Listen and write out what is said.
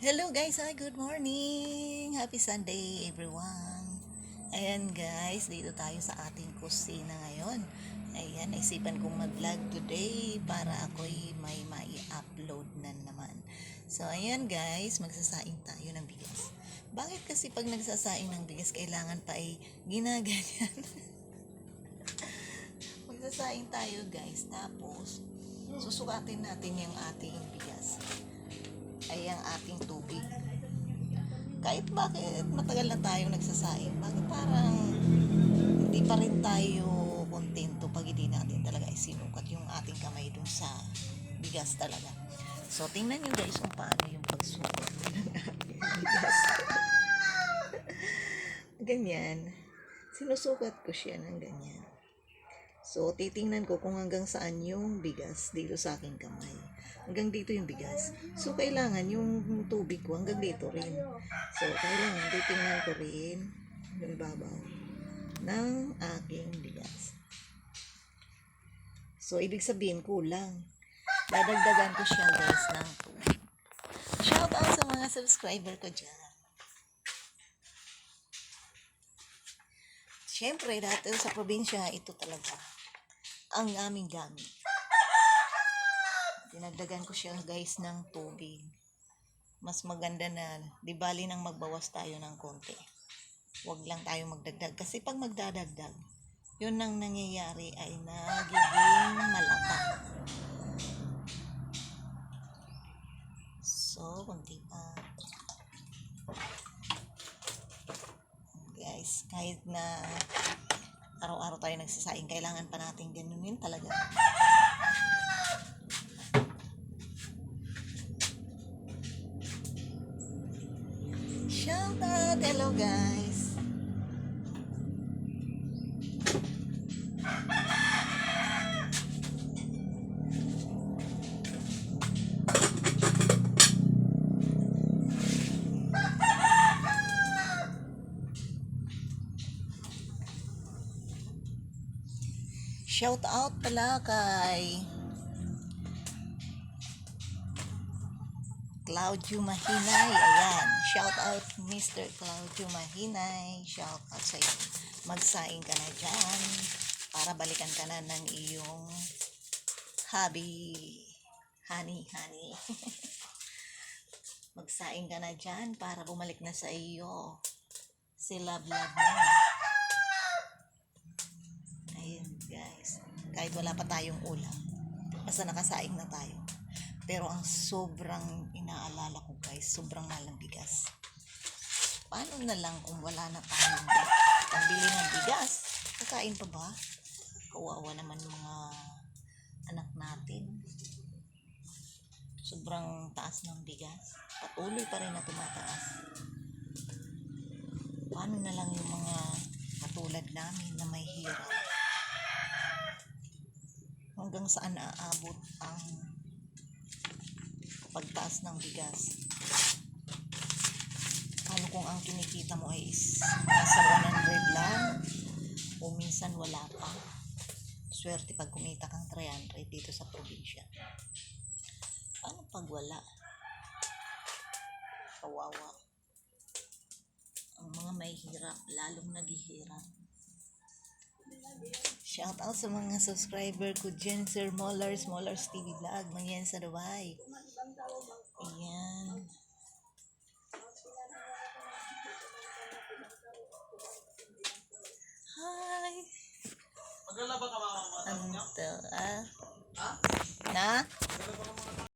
Hello guys, hi, good morning. Happy Sunday everyone. Ayan guys, dito tayo sa ating kusina ngayon. Ayan, naisipan kong mag-vlog today para ako'y may mai-upload na naman. So ayan guys, magsasaing tayo ng bigas. Bakit kasi pag nagsasaing ng bigas, kailangan pa ay ginaganyan? magsasaing tayo guys, tapos susukatin natin yung ating bigas ay ang ating tubig. Kahit bakit matagal na tayong nagsasaing, bakit parang hindi pa rin tayo kontento pag hindi natin talaga isinukat yung ating kamay dun sa bigas talaga. So, tingnan nyo guys kung paano yung pagsukat ng ating bigas. ganyan. Sinusukat ko siya ng ganyan. So, titingnan ko kung hanggang saan yung bigas dito sa aking kamay. Hanggang dito yung bigas. So, kailangan yung tubig ko hanggang dito rin. So, kailangan titingnan ko rin yung babaw ng aking bigas. So, ibig sabihin, kulang. Dadagdagan ko siya guys ng tubig. Shout out sa mga subscriber ko dyan. Siyempre, dati sa probinsya, ito talaga ang aming gamit. Dinagdagan ko siya guys ng tubig. Mas maganda na, di bali nang magbawas tayo ng konti. Huwag lang tayo magdagdag. Kasi pag magdadagdag, yun nang nangyayari ay nagiging malata. So, kunti pa. Guys, kahit na araw-araw tayo nagsasaing, kailangan pa natin ganunin talaga. Shout out! Hello guys! Shout out pala kay Claudio Mahinay. Ayan. Shout out Mr. Claudio Mahinay. Shout out sa iyo. Magsaing ka na dyan para balikan ka na ng iyong hobby. Honey, honey. Magsaing ka na dyan para bumalik na sa iyo. Si Love Love mo. Ayun, guys. Kahit wala pa tayong ulam. Basta nakasaing na tayo. Pero ang sobrang inaalala ko guys, sobrang mahal ng bigas. Paano na lang kung wala na tayong pambili ng bigas? Kakain pa ba? Kawawa naman mga anak natin. Sobrang taas ng bigas. Patuloy pa rin na tumataas. Paano na lang yung mga katulad namin na may hirap? Hanggang saan aabot ang pagtaas ng bigas. Paano kung ang kinikita mo ay is nasa 100 lang o minsan wala pa. Swerte pag kumita kang 300 dito sa probinsya. Paano pag wala? Kawawa. Ang mga may hirap, lalong naghihirap. Shout out sa mga subscriber ko dyan, Sir Mollers, Mollers TV Vlog, mangyan sa Dubai. Ayan. Hi! Maglalaba ka mama. Ano to, ah? Na?